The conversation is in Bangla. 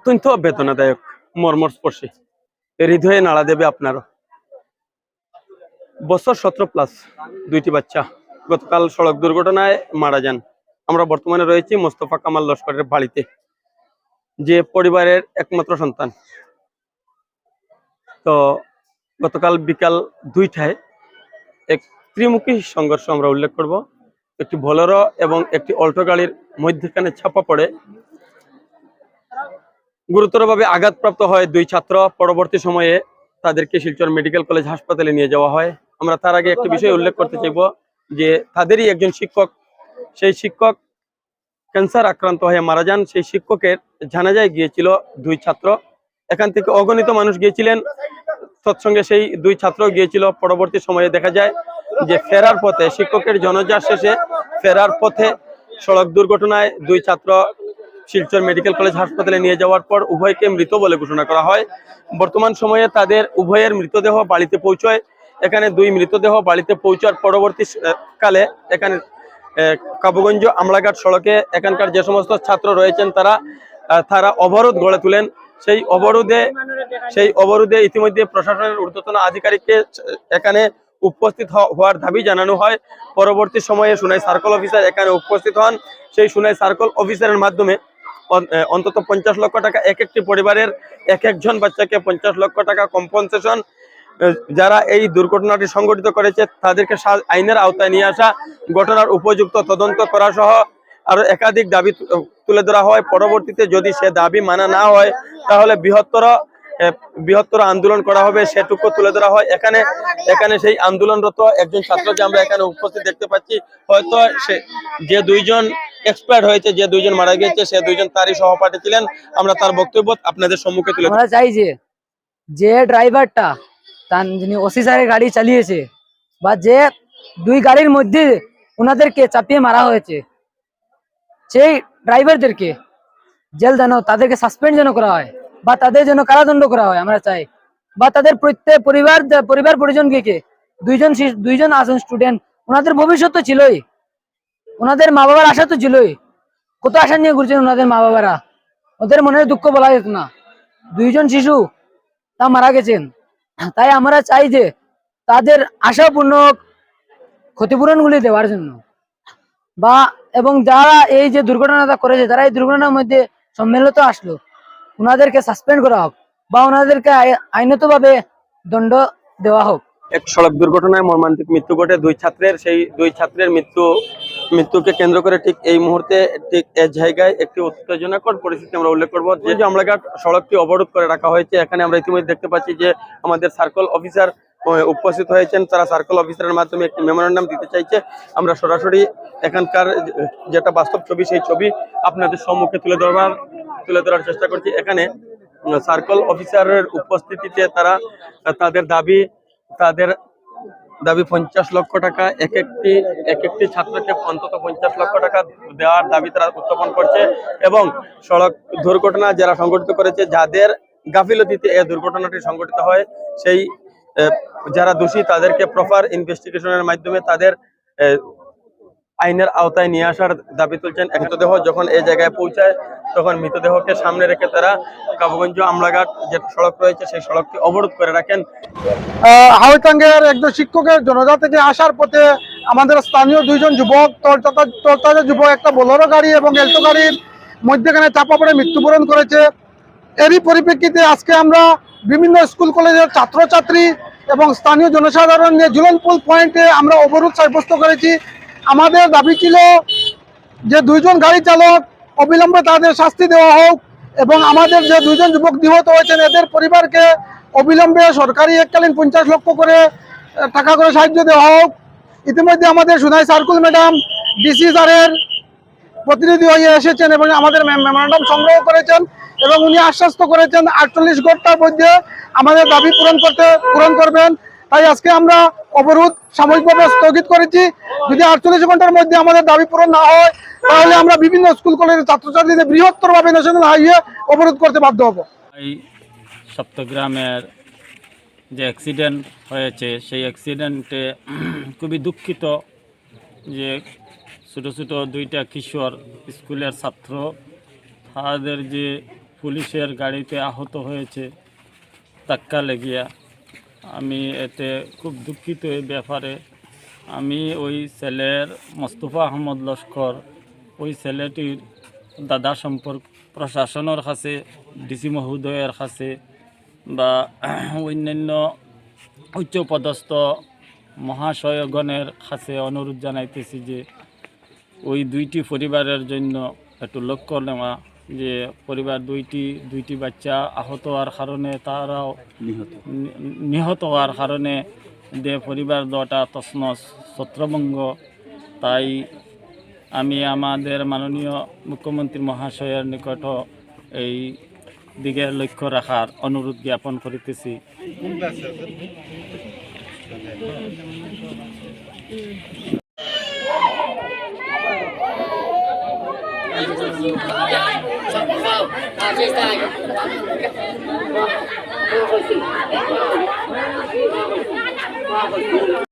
অত্যন্ত বেদনাদায়ক মর্মস্পর্শী। হৃদয়ে নাড়া দেবে আপনারও। বছর সতেরো প্লাস দুইটি বাচ্চা। গতকাল সড়ক দুর্ঘটনায় মারা যান। আমরা বর্তমানে রয়েছি মোস্তফা কামাল লস্করের বাড়িতে, যে পরিবারের একমাত্র সন্তান। তো গতকাল বিকাল দুইটায় এক ত্রিমুখী সংঘর্ষ আমরা উল্লেখ করব। একটি বোলেরো এবং একটি অল্টো গাড়ির মধ্যখানে ছাপা পড়ে গুরুতরভাবে আঘাতপ্রাপ্ত হয় দুই ছাত্র। পরবর্তী সময়ে তাদেরকে শিলচর মেডিকেল কলেজ হাসপাতালে নিয়ে যাওয়া হয়। আমরা তার আগে একটি বিষয় উল্লেখ করতে চাইব যে তাদেরই একজন শিক্ষক, সেই শিক্ষক ক্যান্সার আক্রান্ত হয়ে মারা যান। সেই শিক্ষকের জানাজায় গিয়েছিল দুই ছাত্র। এখান থেকে অগণিত মানুষ গিয়েছিলেন। তৎসঙ্গে সেই দুই ছাত্র গিয়েছিল। পরবর্তী সময়ে দেখা যায় যে ফেরার পথে শিক্ষকের জনজার শেষে ফেরার পথে সড়ক দুর্ঘটনায় দুই ছাত্র শিলচর মেডিকেল কলেজ হাসপাতালে নিয়ে যাওয়ার পর উভয়কে মৃত বলে ঘোষণা করা হয়। বর্তমান সময়ে তাদের উভয়ের মৃতদেহ বাড়িতে পৌঁছয়। এখানে দুই মৃতদেহ বাড়িতে পৌঁছার পরবর্তী কালে এখানে কাবুগঞ্জ আমলাঘাট সড়কে এখানকার যে সমস্ত ছাত্র রয়েছেন তারা তারা অবরোধ গড়ে তুলেন। সেই অবরোধে সেই অবরোধে ইতিমধ্যে প্রশাসনের ঊর্ধ্বতন আধিকারিককে এখানে উপস্থিত হওয়ার দাবি জানানো হয়। পরবর্তী সময়ে সুনাই সার্কেল অফিসার এখানে উপস্থিত হন। সেই সুনাই সার্কেল অফিসারের মাধ্যমে অন্তত পঞ্চাশ লক্ষ টাকা এক একটি পরিবারের এক একজন বাচ্চাকে পঞ্চাশ লক্ষ টাকা কম্পনসেশন যারা এই দুর্ঘটনাটি সংঘটিত করেছে, তাদেরকে আইনের আওতায় নিয়ে আসা, ঘটনার উপযুক্ত তদন্ত করা সহ আরও একাধিক দাবি তুলে ধরা হয়। পরবর্তীতে যদি সে দাবি মানা না হয়, তাহলে বৃহত্তর বৃহত্তর আন্দোলন করা হবে, সেটুকু তুলে ধরা হয়। এখানে এখানে সেই আন্দোলনরত একজন ছাত্রকে আমরা এখানে উপস্থিত দেখতে পাচ্ছি, হয়তো সে, যে দুইজন এক্সপায়ার্ড হয়েছে, যে দুইজন মারা গিয়েছে, সে দুইজন তারই সহপাঠী ছিলেন। আমরা তার বক্তব্য আপনাদের সম্মুখে তুলে আমরা চাই যে যে ড্রাইভারটা, তার যিনি ওসি স্যারের গাড়ি চালিয়েছে, বা যে দুই গাড়ির মধ্যে ওনাদেরকে চাপিয়ে মারা হয়েছে, সেই ড্রাইভারদেরকে জেল যেন তাদেরকে সাসপেন্ড যেন করা হয়, বা তাদের জন্য কারাদণ্ড করা হয়, আমরা চাই। বা তাদের প্রত্যেক পরিবার পরিবার পরিজনকে দুইজন দুইজন আসেন স্টুডেন্ট ওনাদের ভবিষ্যৎ তো ছিলই। ওনাদের মা বাবার আশা তো ছিলই। কত আশা নিয়ে ঘুরছেন ওনাদের মা বাবারা ওদের মনের দুঃখ বলা যেত না। দুইজন শিশু, তা মারা গেছেন। তাই আমরা চাই যে তাদের আশাপূর্ণ ক্ষতিপূরণগুলি দেওয়ার জন্য। বা, এবং যারা এই যে দুর্ঘটনাটা করেছে তারা এই দুর্ঘটনার মধ্যে সম্মিলিত আসলো, ওনাদেরকে সাসপেন্ড করা হোক বা ওনাদেরকে আই- আইনতভাবে দণ্ড দেওয়া হোক। এক সড়ক দুর্ঘটনায় মর্মান্তিক মৃত্যু ঘটে। দুই ছাত্রের সেই, দুই ছাত্রের মৃত্যু মৃত্যুকে কেন্দ্র করে ঠিক এই মুহূর্তে ঠিক এই জায়গায় একটি উত্তেজনাকর পরিস্থিতি আমরা উল্লেখ করব। যে যে আমলাঘাট সড়কটি অবরোধ করে রাখা হয়েছে, এখানে আমরা ইতিমধ্যে দেখতে পাচ্ছি যে আমাদের সার্কেল অফিসার উপস্থিত হয়েছেন। তারা সার্কেল অফিসারের মাধ্যমে একটি মেমোরেন্ডাম দিতে চাইছে। আমরা সরাসরি এখানকার যেটা বাস্তব ছবি, সেই ছবি আপনাদের সম্মুখে তুলে ধরবার, তুলে ধরার চেষ্টা করছি। এখানে সার্কেল অফিসারের উপস্থিতিতে তারা, তাদের দাবি, তাদের দাবি পঞ্চাশ লক্ষ টাকা, এক একটি এক একটি ছাত্রকে অন্তত পঞ্চাশ লক্ষ টাকা দেওয়ার দাবি তারা উত্থাপন করছে এবং সড়ক দুর্ঘটনা যারা সংঘটিত করেছে, যাদের গাফিলতিতে এ দুর্ঘটনাটি সংঘটিত হয়, সেই যারা দোষী তাদেরকে প্রপার ইনভেস্টিগেশনের মাধ্যমে তাদের আইনের আওতায় নিয়ে আসার দাবি তুলছেন। মৃতদেহ যখন এই জায়গায় পৌঁছায়, তখন মৃতদেহকে সামনে রেখে তারা কাবুগঞ্জ আমলাঘাট যে সড়ক রয়েছে, সেই সড়কটি অবরোধ করে রাখেন। হাওয়াইটাঙ্গের একজন শিক্ষকের জনজা থেকে আসার পথে আমাদের স্থানীয় দুইজন যুবক, তরতাজা যুবক, একটা বোলেরো গাড়ি এবং এলটো গাড়ির মধ্যেখানে চাপা পড়ে মৃত্যুবরণ করেছে। এরই পরিপ্রেক্ষিতে আজকে আমরা বিভিন্ন স্কুল কলেজের ছাত্রছাত্রী এবং স্থানীয় জনসাধারণ নিয়ে জুলনপুল পয়েন্টে আমরা অবরোধ সাব্যস্ত করেছি। আমাদের দাবি ছিল যে দুইজন গাড়ি চালক অবিলম্বে তাদের শাস্তি দেওয়া হোক এবং আমাদের যে দুইজন যুবক নিহত হয়েছেন, এদের পরিবারকে অবিলম্বে সরকারি এককালীন পঞ্চাশ লক্ষ করে টাকা করে সাহায্য দেওয়া হোক। ইতিমধ্যে আমাদের সুনাই সার্কুল ম্যাডাম ডিসি স্যারের প্রতিনিধি হয়ে এসেছেন এবং আমাদের মেমোরান্ডাম সংগ্রহ করেছেন এবং উনি আশ্বস্ত করেছেন আটচল্লিশ ঘণ্টার মধ্যে আমাদের দাবি পূরণ করতে পূরণ করবেন। তাই আজকে আমরা অবরোধ সাময়িকভাবে স্থগিত করেছি। যদি আটচল্লিশ ঘণ্টার মধ্যে আমাদের দাবি পূরণ না হয়, তাহলে আমরা বিভিন্ন স্কুল, কলেজের ছাত্রছাত্রীদের বৃহত্তরভাবে ন্যাশনাল হাইওয়ে অবরোধ করতে বাধ্য হব। এই সপ্তগ্রামের যে অ্যাক্সিডেন্ট হয়েছে, সেই অ্যাক্সিডেন্টে খুবই দুঃখিত যে ছোটো ছোটো দুইটা কিশোর স্কুলের ছাত্র, তাদের যে পুলিশের গাড়িতে আহত হয়েছে, ধাক্কা লেগিয়া আমি এতে খুব দুঃখিত এই ব্যাপারে। আমি ওই ছেলের মোস্তফা আহমদ লস্কর, ওই ছেলেটির দাদা সম্পর্ক, প্রশাসনের কাছে, ডিসি মহোদয়ের কাছে বা অন্যান্য উচ্চপদস্থ মহাশয়গণের কাছে অনুরোধ জানাইতেছি যে ওই দুইটি পরিবারের জন্য একটু লক্ষ্য নেওয়া যে পরিবার দুইটি দুইটি বাচ্চা আহত হওয়ার কারণে তারাও নিহত। হওয়ার কারণে যে পরিবার দটা তসনস ছত্রভঙ্গ তাই আমি আমাদের মাননীয় মুখ্যমন্ত্রী মহাশয়ের নিকট এই দিকে লক্ষ্য রাখার অনুরোধ জ্ঞাপন করিতেছি। A gente vai. Vamos, vamos, you.